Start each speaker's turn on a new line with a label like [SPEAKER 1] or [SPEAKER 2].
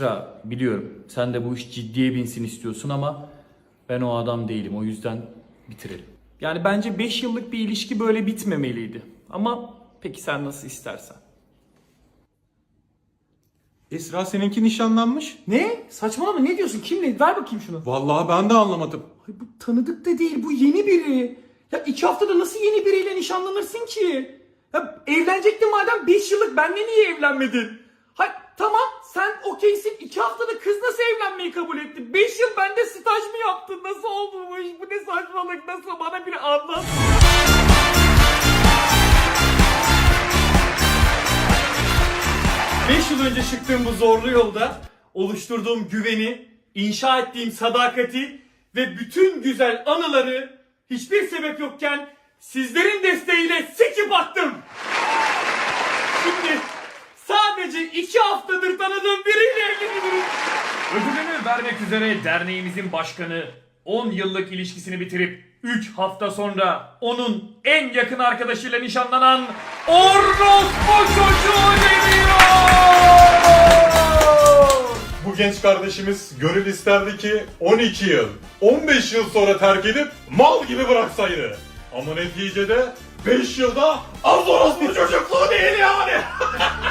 [SPEAKER 1] Ya biliyorum sen de bu iş ciddiye binsin istiyorsun ama ben o adam değilim o yüzden bitirelim. Yani bence 5 yıllık bir ilişki böyle bitmemeliydi. Ama peki sen nasıl istersen.
[SPEAKER 2] Esra seninki nişanlanmış.
[SPEAKER 3] Ne? Saçmalama ne diyorsun? Kimle? Ver bakayım şunu.
[SPEAKER 2] Vallahi ben de anlamadım.
[SPEAKER 3] Ay bu tanıdık da değil bu yeni biri. Ya iki haftada nasıl yeni biriyle nişanlanırsın ki? Ya evlenecektin madem 5 yıllık benle niye evlenmedin? Hay tamam sen okeysin iki haftada kız nasıl evlenmeyi kabul etti? 5 yıl bende staj mı yaptın? Nasıl oldu bu iş? Bu ne saçmalık? Nasıl? Bana biri anlat. Beş yıl önce çıktığım bu zorlu yolda oluşturduğum güveni, inşa ettiğim sadakati ve bütün güzel anıları hiçbir sebep yokken sizlerin desteğiyle sekip attım. Sadece iki haftadır tanıdığım biriyle evleniyorum.
[SPEAKER 4] Ödülünü vermek üzere derneğimizin başkanı 10 yıllık ilişkisini bitirip 3 hafta sonra onun en yakın arkadaşıyla nişanlanan Orospu çocuğu geliyor!
[SPEAKER 2] Bu genç kardeşimiz gönül isterdi ki 12 yıl, 15 yıl sonra terk edip mal gibi bıraksaydı. Ama neticede 5 yılda az orospu çocukluğu değil yani.